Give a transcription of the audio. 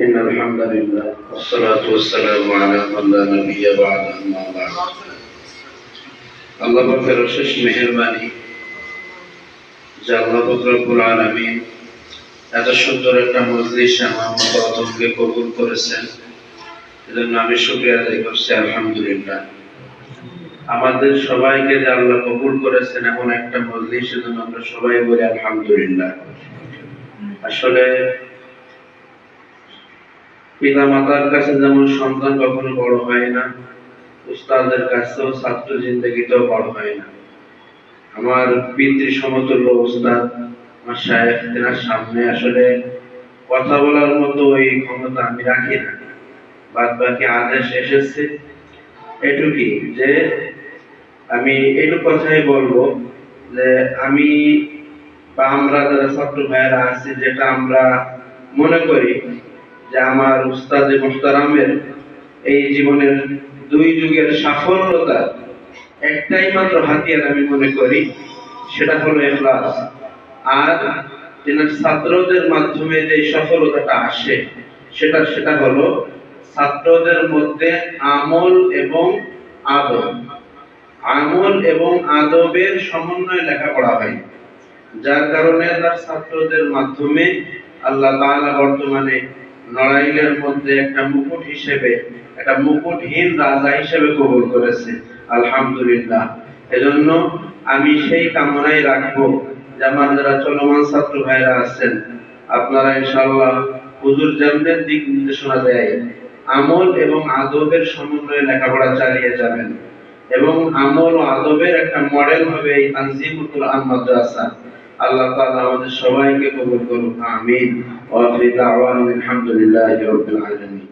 إن الحمد لله والصلاة والسلام على من لا نبي بعد أما بعد আল্লাহ পাকের অশেষ মেহেরবানি যে আল্লাহ পাক রব্বুল আলামিন এত সুন্দর একটা মজলিস আমার মতামতকে কবুল করেছেন এজন্য আমি শুকরিয়া আদায় করছি আলহামদুলিল্লাহ আমাদের সবাইকে যে আল্লাহ কবুল করেছেন এমন একটা মজলিস সেজন্য আমরা সবাই বলি আলহামদুলিল্লাহ আসলে পিতা মাতার কাছে যেমন সন্তান কখনো বড় হয় না, উস্তাদের কাছেও ছাত্র জিন্দগিতেও বড় হয় না। আমার পিতৃ সমতুল্য উস্তাদ, আমার সাহেব তেনার সামনে আসলে কথা বলার মতো ওই ক্ষমতা আমি রাখি না। বাদ বাকি আদেশ এসেছে এটুকি যে, আমি এইটুকু কথাই বলব যে, আমি বা আমরা যারা ছাত্র ভাইয়েরা আছি, যেটা আমরা মনে করি যে আমার উস্তাদে মোহতারামের এই জীবনের দুই যুগের সাফল্যতা একটাই মাত্র হাতিয়ার আমি মনে করি, সেটা হলো এখলাস। আর যেনার ছাত্রদের মাধ্যমে যে সফলতাটা আসে, সেটা সেটা হলো ছাত্রদের মধ্যে আমল এবং আদব। আমল এবং আদবের সমন্বয় লেখাপড়া হয়। যার কারণে তার ছাত্রদের মাধ্যমে আল্লাহ বর্তমানে নড়াইলের মধ্যে একটা মুকুট হিসেবে, একটা মুকুটহীন রাজা হিসেবে কবুল করেছে, আলহামদুলিল্লাহ। এজন্য আমি সেই কামনাই রাখব যে আমার যারা চলমান ছাত্র ভাইরা আছেন, আপনারা ইনশাআল্লাহ হুজুর যেমনের দিক নির্দেশনা দেয়, আমল এবং আদবের সমন্বয়ে লেখাপড়া চালিয়ে যাবেন। এবং আমল ও আদবের একটা মডেল হবে এই তানজিমুল কোরআন মাদ্রাসা। আল্লাহ তাআলা আমাদের সবাইকে কবুল করুন আমিন। ওয়া আখির দাওয়ানা আলহামদুলিল্লাহি রাব্বিল আলামিন।